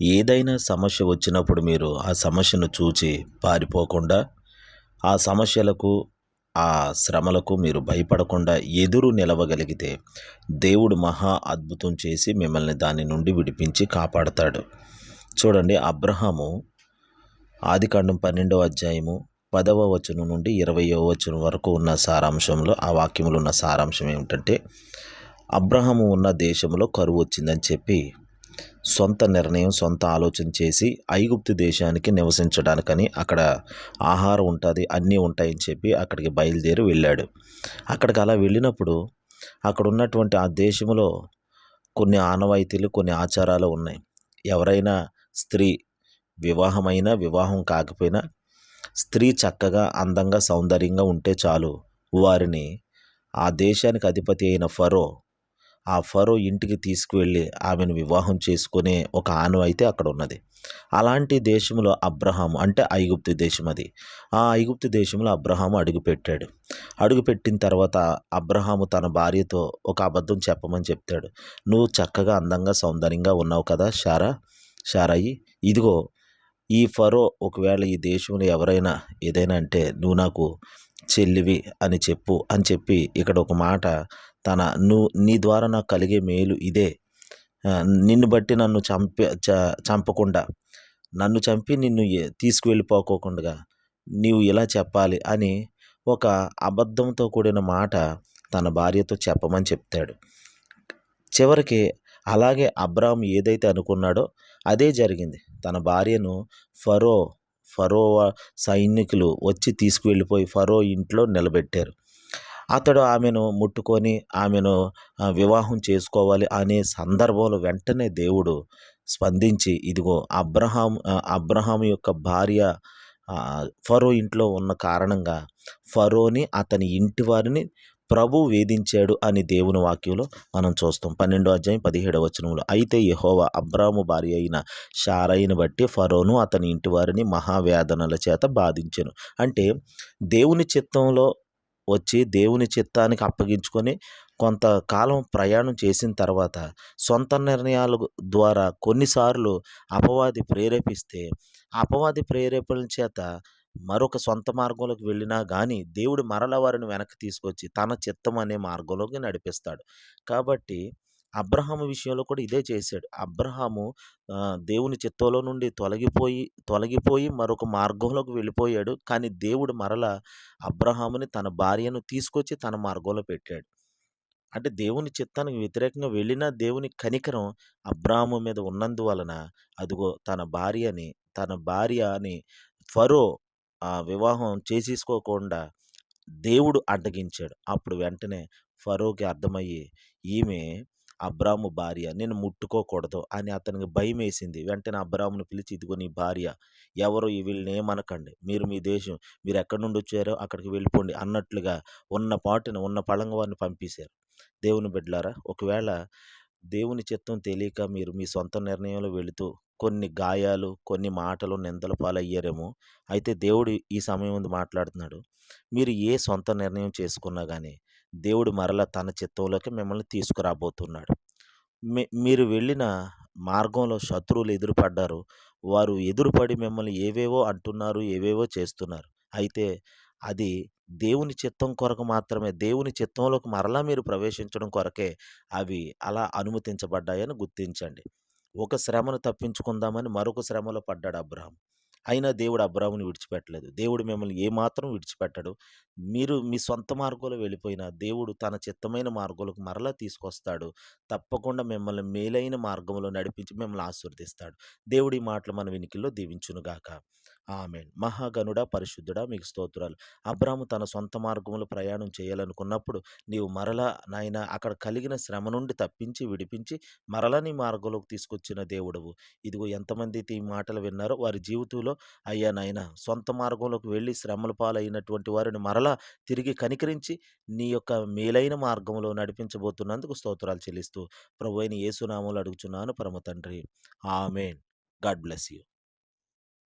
ఏదైనా సమస్య వచ్చినప్పుడు మీరు ఆ సమస్యను చూచి పారిపోకుండా ఆ సమస్యలకు ఆ శ్రమలకు మీరు భయపడకుండా ఎదురు నిలవగలిగితే దేవుడు మహా అద్భుతం చేసి మిమ్మల్ని దాని నుండి విడిపించి కాపాడతాడు. చూడండి అబ్రహాము ఆదికాండం పన్నెండవ అధ్యాయము పదవ వచనం నుండి ఇరవయో వచనం వరకు ఉన్న సారాంశంలో ఆ వాక్యములు ఉన్న సారాంశం ఏమిటంటే అబ్రహాము ఉన్న దేశంలో కరువు వచ్చిందని చెప్పి సొంత నిర్ణయం సొంత ఆలోచన చేసి ఐగుప్తు దేశానికి నివసించడానికని అక్కడ ఆహారం ఉంటుంది అన్నీ ఉంటాయని చెప్పి అక్కడికి బయలుదేరి వెళ్ళాడు. అక్కడికి అలా వెళ్ళినప్పుడు అక్కడ ఉన్నటువంటి ఆ దేశంలో కొన్ని ఆనవాయితీలు కొన్ని ఆచారాలు ఉన్నాయి. ఎవరైనా స్త్రీ వివాహమైనా వివాహం కాకపోయినా స్త్రీ చక్కగా అందంగా సౌందర్యంగా ఉంటే చాలు వారిని ఆ దేశానికి అధిపతి అయిన ఫరో ఆ ఫరో ఇంటికి తీసుకువెళ్ళి ఆమెను వివాహం చేసుకునే ఒక ఆనవాయితీ అక్కడ ఉన్నది అలాంటి దేశంలో అబ్రహాం అంటే ఐగుప్తు దేశం అది. ఆ ఐగుప్తు దేశంలో అబ్రహాము అడుగుపెట్టాడు. అడుగుపెట్టిన తర్వాత అబ్రహాము తన భార్యతో ఒక అబద్ధం చెప్పమని చెప్తాడు. నువ్వు చక్కగా అందంగా సౌందర్యంగా ఉన్నావు కదా షారా షారాయి ఇదిగో ఈ ఫరో ఒకవేళ ఈ దేశంలో ఎవరైనా ఏదైనా అంటే నువ్వు నాకు చెల్లివి అని చెప్పు అని చెప్పి ఇక్కడ ఒక మాట తన నువ్వు నీ ద్వారా నాకు కలిగే మేలు ఇదే. నిన్ను బట్టి నన్ను చంపే చ- చంపకుండా నన్ను చంపి నిన్ను తీసుకువెళ్ళిపోకోకుండా నీవు ఇలా చెప్పాలి అని ఒక అబద్ధంతో కూడిన మాట తన భార్యతో చెప్పమని చెప్తాడు. చివరికి అలాగే అబ్రామ్ ఏదైతే అనుకున్నాడో అదే జరిగింది. తన భార్యను ఫరో ఫరో సైనికులు వచ్చి తీసుకువెళ్ళిపోయి ఫరో ఇంట్లో నిలబెట్టారు. అతడు ఆమెను ముట్టుకొని ఆమెను వివాహం చేసుకోవాలి అనే సందర్భంలో వెంటనే దేవుడు స్పందించి ఇదిగో అబ్రహాం అబ్రహాం యొక్క భార్య ఫరో ఇంట్లో ఉన్న కారణంగా ఫరోని అతని ఇంటి వారిని ప్రభు వేధించాడు అని దేవుని వాక్యంలో మనం చూస్తాం. పన్నెండో అధ్యాయం పదిహేడవ వచనంలో అయితే యహోవా అబ్రాము భార్య అయిన షారయిని బట్టి ఫరోను అతని ఇంటి వారిని మహావేదనల చేత బాధించాను. అంటే దేవుని చిత్తంలో వచ్చి దేవుని చిత్తానికి అప్పగించుకొని కొంతకాలం ప్రయాణం చేసిన తర్వాత సొంత నిర్ణయాల ద్వారా కొన్నిసార్లు అపవాది ప్రేరేపిస్తే అపవాది ప్రేరేపణ చేత మరొక సొంత మార్గంలోకి వెళ్ళినా కానీ దేవుడు మరల వారిని వెనక్కి తీసుకొచ్చి తన చిత్తం అనే మార్గంలోకి నడిపిస్తాడు. కాబట్టి అబ్రహాము విషయంలో కూడా ఇదే చేశాడు. అబ్రహాము దేవుని చిత్తంలో నుండి తొలగిపోయి తొలగిపోయి మరొక మార్గంలోకి వెళ్ళిపోయాడు. కానీ దేవుడు మరల అబ్రహాముని తన భార్యను తీసుకొచ్చి తన మార్గంలో పెట్టాడు. అంటే దేవుని చిత్తానికి వ్యతిరేకంగా వెళ్ళిన దేవుని కనికరం అబ్రాహము మీద ఉన్నందువలన అదిగో తన భార్యని తన భార్య అని ఫరో ఆ వివాహం చేసేసుకోకుండా దేవుడు అడ్డగించాడు. అప్పుడు వెంటనే ఫరోకి అర్థమయ్యి ఈమె అబ్రాము భార్య నేను ముట్టుకోకూడదు అని అతనికి భయం వేసింది వెంటనే అబ్రామును పిలిచి ఇదిగో నీ భార్య ఎవరు ఈ వీళ్ళని ఏమనకండి. మీరు మీ దేశం మీరు ఎక్కడి నుండి వచ్చారో అక్కడికి వెళ్ళిపోండి అన్నట్లుగా ఉన్న పాటును ఉన్న పళంగవారిని పంపేశారు. దేవుని బిడ్డలారా ఒకవేళ దేవుని చిత్తం తెలియక మీరు మీ సొంత నిర్ణయంలో వెళుతూ కొన్ని గాయాలు కొన్ని మాటలు నిందల పాలయ్యారేమో అయితే దేవుడు ఈ సమయం ముందు మాట్లాడుతున్నాడు. మీరు ఏ సొంత నిర్ణయం చేసుకున్నా కానీ దేవుడు మరలా తన చిత్తంలోకి మిమ్మల్ని తీసుకురాబోతున్నాడు. మీ మీరు వెళ్ళిన మార్గంలో శత్రువులు ఎదురుపడ్డారు. వారు ఎదురుపడి మిమ్మల్ని ఏవేవో అంటున్నారు ఏవేవో చేస్తున్నారు. అయితే అది దేవుని చిత్తం కొరకు మాత్రమే దేవుని చిత్తంలోకి మరలా మీరు ప్రవేశించడం కొరకే అవి అలా అనుమతించబడ్డాయని గుర్తించండి. ఒక శ్రమను తప్పించుకుందామని మరొక శ్రమలో పడ్డాడు అబ్రహం అయినా దేవుడు అబ్రాముని విడిచిపెట్టలేదు. దేవుడు మిమ్మల్ని ఏమాత్రం విడిచిపెట్టడు. మీరు మీ సొంత మార్గంలో వెళ్ళిపోయినా దేవుడు తన చిత్తమైన మార్గంలోకి మరలా తీసుకొస్తాడు. తప్పకుండా మిమ్మల్ని మేలైన మార్గంలో నడిపించి మిమ్మల్ని ఆశీర్దిస్తాడు దేవుడి మాటలు మన వినికిల్లో దీవించునుగాక. ఆమెన్. మహాగనుడ పరిశుద్ధుడా మీకు స్తోత్రాలు. అబ్రాము తన సొంత మార్గంలో ప్రయాణం చేయాలనుకున్నప్పుడు నీవు మరలా నాయన అక్కడ కలిగిన శ్రమ నుండి తప్పించి విడిపించి మరలా నీ మార్గంలోకి తీసుకొచ్చిన దేవుడవు. ఇదిగో ఎంతమంది ఈ మాటలు విన్నారో వారి జీవితంలో అయ్యా నాయన సొంత మార్గంలోకి వెళ్ళి శ్రమల పాలైనటువంటి వారిని మరలా తిరిగి కనికరించి నీ యొక్క మేలైన మార్గంలో నడిపించబోతున్నందుకు స్తోత్రాలు చెల్లిస్తూ ప్రభు అయిన యేసునామంలో అడుగుచున్నాను పరమ తండ్రి. ఆమెన్. God bless you.